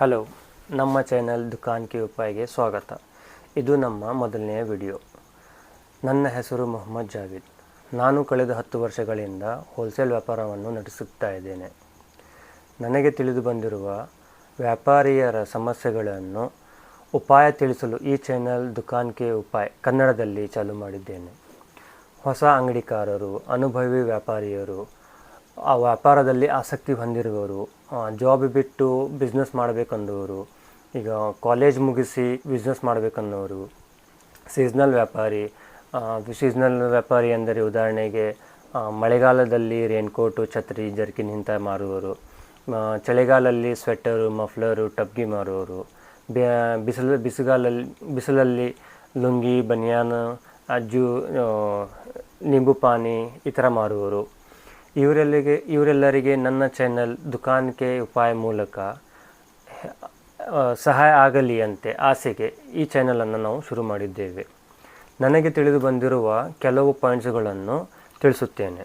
Hello, ನಮ್ಮ channel ದುಕಾನ್ ಕಿ ಉಪಾಯ್ಗೆ ಸ್ವಾಗತ. ಇದು ನಮ್ಮ ಮೊದಲನೆಯ ವಿಡಿಯೋ. ನನ್ನ ಹೆಸರು ಮೊಹಮ್ಮದ್ ಜಾವೀದ್. ನಾನು ಕಳೆದ ಹತ್ತು ವರ್ಷಗಳಿಂದ ಹೋಲ್ಸೇಲ್ ವ್ಯಾಪಾರವನ್ನು ನಡೆಸುತ್ತಾ ಇದ್ದೇನೆ. ನನಗೆ ತಿಳಿದು ಬಂದಿರುವ ವ್ಯಾಪಾರಿಯರ ಸಮಸ್ಯೆಗಳನ್ನು ಉಪಾಯ ತಿಳಿಸಲು ಈ ಚಾನೆಲ್ ದುಕಾನ್ ಕೆ ಉಪಾಯ್ ಕನ್ನಡದಲ್ಲಿ ಚಾಲು ಮಾಡಿದ್ದೇನೆ. ಹೊಸ ಅಂಗಡಿಕಾರರು, ಅನುಭವಿ ವ್ಯಾಪಾರಿಯರು, ಆ ವ್ಯಾಪಾರದಲ್ಲಿ ಆಸಕ್ತಿ ಹೊಂದಿರುವವರು ಜಾಬ್ ಬಿಟ್ಟು ಬಿಸ್ನೆಸ್ ಮಾಡಬೇಕಂದವರು, ಈಗ ಕಾಲೇಜ್ ಮುಗಿಸಿ ಬಿಸ್ನೆಸ್ ಮಾಡಬೇಕನ್ನೋರು ಸೀಸ್ನಲ್ ವ್ಯಾಪಾರಿ ಸೀಸ್ನಲ್ ವ್ಯಾಪಾರಿ ಅಂದರೆ ಉದಾಹರಣೆಗೆ ಮಳೆಗಾಲದಲ್ಲಿ ರೇನ್ಕೋಟು ಛತ್ರಿ ಜರ್ಕಿನ್ ಇಂಥ ಮಾರುವವರು ಚಳಿಗಾಲದಲ್ಲಿ ಸ್ವೆಟರು ಮಫ್ಲರು ಟಬ್ಗಿ ಮಾರುವವರು ಬಿಸಿಲು ಬಿಸಿಗಾಲಲ್ಲಿ ಬಿಸಿಲಲ್ಲಿ ಲುಂಗಿ, ಬನಿಯಾನ, ಅಜ್ಜು ನಿಂಬುಪಾನಿ ನಿಂಬು ಪಾನಿ ಈ ಥರ ಮಾರುವವರು. ಇವರೆಲ್ಲಿಗೆ, ಇವರೆಲ್ಲರಿಗೆ ನನ್ನ ಚಾನೆಲ್ ದುಕಾನ್ಗೆ ಉಪಾಯ ಮೂಲಕ ಸಹಾಯ ಆಗಲಿ ಅಂತೆ ಆಸೆಗೆ ಈ ಚಾನೆಲನ್ನು ನಾವು ಶುರು ಮಾಡಿದ್ದೇವೆ. ನನಗೆ ತಿಳಿದು ಬಂದಿರುವ ಕೆಲವು ಪಾಯಿಂಟ್ಸ್ಗಳನ್ನು ತಿಳಿಸುತ್ತೇನೆ.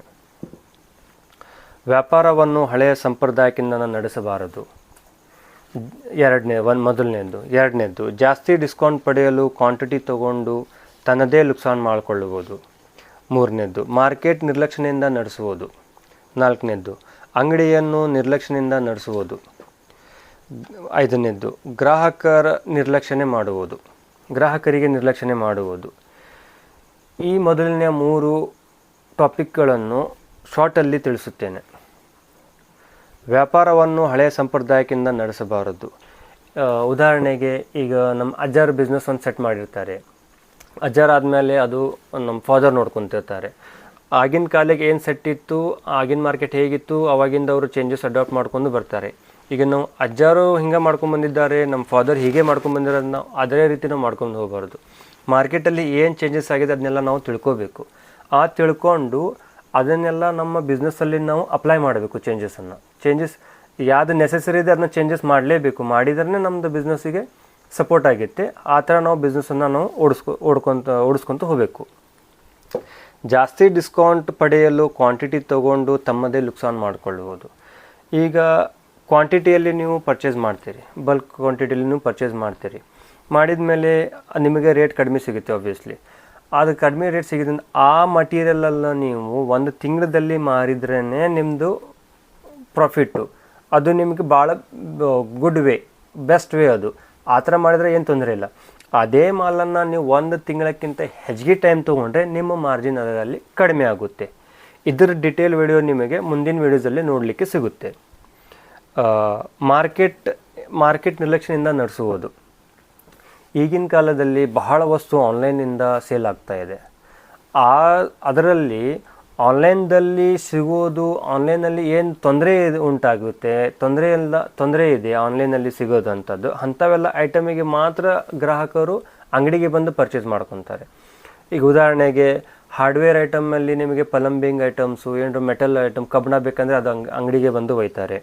ವ್ಯಾಪಾರವನ್ನು ಹಳೆಯ ಸಂಪ್ರದಾಯಕ್ಕಿಂತ ನಡೆಸಬಾರದು. ಎರಡನೇ ಒನ್ ಮೊದಲನೇದು. ಎರಡನೇದು, ಜಾಸ್ತಿ ಡಿಸ್ಕೌಂಟ್ ಪಡೆಯಲು ಕ್ವಾಂಟಿಟಿ ತಗೊಂಡು ತನ್ನದೇ ಲುಕ್ಸಾನ್ ಮಾಡಿಕೊಳ್ಳುವುದು. ಮೂರನೇದು ಮಾರ್ಕೆಟ್ ನಿರ್ಲಕ್ಷಣೆಯಿಂದ ನಡೆಸುವುದು. ನಾಲ್ಕನೇದ್ದು, ಅಂಗಡಿಯನ್ನು ನಿರ್ಲಕ್ಷ್ಯದಿಂದ ನಡೆಸುವುದು. ಐದನೇದ್ದು, ಗ್ರಾಹಕರ ನಿರ್ಲಕ್ಷಣೆ ಮಾಡುವುದು. ಗ್ರಾಹಕರಿಗೆ ನಿರ್ಲಕ್ಷಣೆ ಮಾಡುವುದು. ಈ ಮೊದಲನೆಯ ಮೂರು ಟಾಪಿಕ್ಗಳನ್ನು ಶಾರ್ಟಲ್ಲಿ ತಿಳಿಸುತ್ತೇನೆ. ವ್ಯಾಪಾರವನ್ನು ಹಳೆಯ ಸಂಪ್ರದಾಯಕ್ಕಿಂತ ನಡೆಸಬಾರದು. ಉದಾಹರಣೆಗೆ ಈಗ ನಮ್ಮ ಅಜ್ಜಾರ್ ಬಿಸ್ನೆಸ್ ಒಂದು ಸೆಟ್ ಮಾಡಿರ್ತಾರೆ. ಅಜ್ಜಾರ್ ಆದಮೇಲೆ ಅದು ನಮ್ಮ ಫಾದರ್ ನೋಡ್ಕೊತಿರ್ತಾರೆ. ಆಗಿನ ಕಾಲಕ್ಕೆ ಏನು ಸೆಟ್ ಇತ್ತು, ಆಗಿನ ಮಾರ್ಕೆಟ್ ಹೇಗಿತ್ತು, ಅವಾಗಿಂದ ಅವರು ಚೇಂಜಸ್ ಅಡಾಪ್ಟ್ ಮಾಡ್ಕೊಂಡು ಬರ್ತಾರೆ. ಈಗ ನಾವು ಅಜ್ಜಾರು ಹಿಂಗೆ ಮಾಡ್ಕೊಂಡು ಬಂದಿದ್ದಾರೆ ನಮ್ಮ ಫಾದರ್ ಹೀಗೆ ಮಾಡ್ಕೊಂಡು ನಾವು ಅದೇ ರೀತಿ ನಾವು ಮಾಡ್ಕೊಂಡು ಹೋಗಬಾರ್ದು. ಮಾರ್ಕೆಟಲ್ಲಿ ಏನು ಚೇಂಜಸ್ ಆಗಿದೆ ಅದನ್ನೆಲ್ಲ ನಾವು ತಿಳ್ಕೋಬೇಕು. ಆ ತಿಳ್ಕೊಂಡು ಅದನ್ನೆಲ್ಲ ನಮ್ಮ ಬಿಸ್ನೆಸ್ಸಲ್ಲಿ ನಾವು ಅಪ್ಲೈ ಮಾಡಬೇಕು ಚೇಂಜಸನ್ನು ಚೇಂಜಸ್ ಯಾವುದು ನೆಸೆಸರಿ ಇದೆ ಅದನ್ನ ಚೇಂಜಸ್ ಮಾಡಲೇಬೇಕು. ಮಾಡಿದ್ರೆ ನಮ್ಮದು ಬಿಸ್ನೆಸ್ಸಿಗೆ ಸಪೋರ್ಟ್ ಆಗುತ್ತೆ ಆ ಥರ ನಾವು ಬಿಸ್ನೆಸ್ಸನ್ನು ನಾವು ಓಡಿಸ್ಕೊ, ಓಡ್ಕೊತ, ಓಡಿಸ್ಕೊತ ಹೋಗಬೇಕು. ಜಾಸ್ತಿ ಡಿಸ್ಕೌಂಟ್ ಪಡೆಯಲು ಕ್ವಾಂಟಿಟಿ ತಗೊಂಡು ತಮ್ಮದೇ ಲುಕ್ಸಾನ್ ಮಾಡಿಕೊಳ್ಳುವುದು. ಈಗ ಕ್ವಾಂಟಿಟಿಯಲ್ಲಿ ನೀವು ಪರ್ಚೇಸ್ ಮಾಡ್ತೀರಿ. ಬಲ್ಕ್ ಕ್ವಾಂಟಿಟಿಯಲ್ಲಿ ನೀವು ಪರ್ಚೇಸ್ ಮಾಡ್ತೀರಿ. ಮಾಡಿದ ಮೇಲೆ ನಿಮಗೆ ರೇಟ್ ಕಡಿಮೆ ಸಿಗುತ್ತೆ ಆಬ್ವಿಯಸ್ಲಿ ಅದು ಕಡಿಮೆ ರೇಟ್ ಸಿಗೋದ್ರಿಂದ ಆ ಮಟೀರಿಯಲನ್ನು ನೀವು ಒಂದು ತಿಂಗಳಲ್ಲಿ ಮಾರಿದ್ರೇ ನಿಮ್ಮದು ಪ್ರಾಫಿಟ್ಟು ಅದು ನಿಮಗೆ ಭಾಳ ಗುಡ್ ವೇ ಬೆಸ್ಟ್ ವೇ ಅದು. ಆ ಥರ ಮಾಡಿದರೆ ಏನು ತೊಂದರೆ ಇಲ್ಲ. ಅದೇ ಮಾಲನ್ನು ನೀವು ಒಂದು ತಿಂಗಳಕ್ಕಿಂತ ಹೆಚ್ಚಿಗೆ ಟೈಮ್ ತೊಗೊಂಡ್ರೆ ನಿಮ್ಮ ಮಾರ್ಜಿನ್ ಅದರಲ್ಲಿ ಕಡಿಮೆ ಆಗುತ್ತೆ. ಇದರ ಡಿಟೇಲ್ ವಿಡಿಯೋ ನಿಮಗೆ ಮುಂದಿನ ವಿಡಿಯೋದಲ್ಲಿ ನೋಡಲಿಕ್ಕೆ ಸಿಗುತ್ತೆ. ಮಾರ್ಕೆಟ್ ಮಾರ್ಕೆಟ್ ನಿರ್ಲಕ್ಷ್ಯದಿಂದ ನಡೆಸುವುದು. ಈಗಿನ ಕಾಲದಲ್ಲಿ ಬಹಳ ವಸ್ತು ಆನ್ಲೈನಿಂದ ಸೇಲ್ ಆಗ್ತಾ ಇದೆ. ಆ, ಅದರಲ್ಲಿ ಆನ್ಲೈನ್ದಲ್ಲಿ ಸಿಗೋದು ಆನ್ಲೈನಲ್ಲಿ ಏನು ತೊಂದರೆ ಉಂಟಾಗುತ್ತೆ, ತೊಂದರೆ ಇಲ್ಲ, ತೊಂದರೆ ಇದೆ ಆನ್ಲೈನಲ್ಲಿ ಸಿಗೋದಂಥದ್ದು ಅಂಥವೆಲ್ಲ ಐಟಮಿಗೆ ಮಾತ್ರ ಗ್ರಾಹಕರು ಅಂಗಡಿಗೆ ಬಂದು ಪರ್ಚೇಸ್ ಮಾಡ್ಕೊತಾರೆ. ಈಗ ಉದಾಹರಣೆಗೆ ಹಾರ್ಡ್ವೇರ್ ಐಟಮಲ್ಲಿ ನಿಮಗೆ ಪಲಂಬಿಂಗ್ ಐಟಮ್ಸು ಏನಾದ್ರು ಮೆಟಲ್ ಐಟಮ್ ಕಬ್ಬಣ ಬೇಕಂದರೆ ಅದು ಅಂಗ್, ಅಂಗಡಿಗೆ ಬಂದು ಒಯ್ತಾರೆ.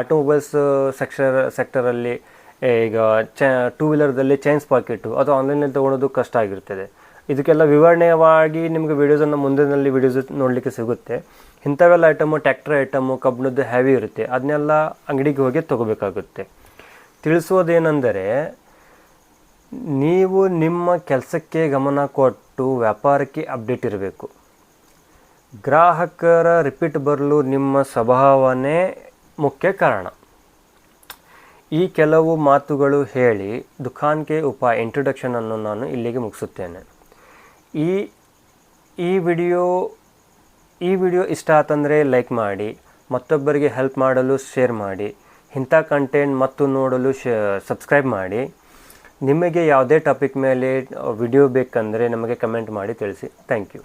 ಆಟೋಮೊಬೈಲ್ಸ್ ಸೆಕ್ಷರ್ ಸೆಕ್ಟರಲ್ಲಿ ಈಗ ಚ ಟೂ ವೀಲರ್ದಲ್ಲಿ ಚೈನ್ಸ್ ಪಾಕೆಟು ಅದು ಆನ್ಲೈನಲ್ಲಿ ತೊಗೊಳೋದು ಕಷ್ಟ ಆಗಿರ್ತದೆ. ಇದಕ್ಕೆಲ್ಲ ವಿವರಣೆಯವಾಗಿ ನಿಮಗೆ ವೀಡಿಯೋಸನ್ನು ಮುಂದಿನಲ್ಲಿ ವೀಡಿಯೋಸ್ ನೋಡಲಿಕ್ಕೆ ಸಿಗುತ್ತೆ. ಇಂಥವೆಲ್ಲ ಐಟಮು ಟ್ಯಾಕ್ಟ್ರ್ ಐಟಮು ಕಬ್ಬಿಣದ್ದು ಹ್ಯಾವಿ ಇರುತ್ತೆ. ಅದನ್ನೆಲ್ಲ ಅಂಗಡಿಗೆ ಹೋಗಿ ತೊಗೋಬೇಕಾಗುತ್ತೆ. ತಿಳಿಸೋದೇನೆಂದರೆ ನೀವು ನಿಮ್ಮ ಕೆಲಸಕ್ಕೆ ಗಮನ ಕೊಟ್ಟು ವ್ಯಾಪಾರಕ್ಕೆ ಅಪ್ಡೇಟ್ ಇರಬೇಕು. ಗ್ರಾಹಕರ ರಿಪೀಟ್ ಬರಲು ನಿಮ್ಮ ಸ್ವಭಾವನೇ ಮುಖ್ಯ ಕಾರಣ. ಈ ಕೆಲವು ಮಾತುಗಳು ಹೇಳಿ ದುಖಾನ್ಗೆ ಉಪ ಇಂಟ್ರೊಡಕ್ಷನನ್ನು ನಾನು ಇಲ್ಲಿಗೆ ಮುಗಿಸುತ್ತೇನೆ. ಈ ಈ ವಿಡಿಯೋ ಈ ವಿಡಿಯೋ ಇಷ್ಟ ಆತಂದರೆ ಲೈಕ್ ಮಾಡಿ, ಮತ್ತೊಬ್ಬರಿಗೆ ಹೆಲ್ಪ್ ಮಾಡಲು ಶೇರ್ ಮಾಡಿ, ಇಂಥ ಕಂಟೆಂಟ್ ಮತ್ತು ನೋಡಲು ಶೇ ಸಬ್ಸ್ಕ್ರೈಬ್ ಮಾಡಿ. ನಿಮಗೆ ಯಾವುದೇ ಟಾಪಿಕ್ ಮೇಲೆ ವಿಡಿಯೋ ಬೇಕಂದರೆ ನಮಗೆ ಕಮೆಂಟ್ ಮಾಡಿ ತಿಳಿಸಿ. Thank you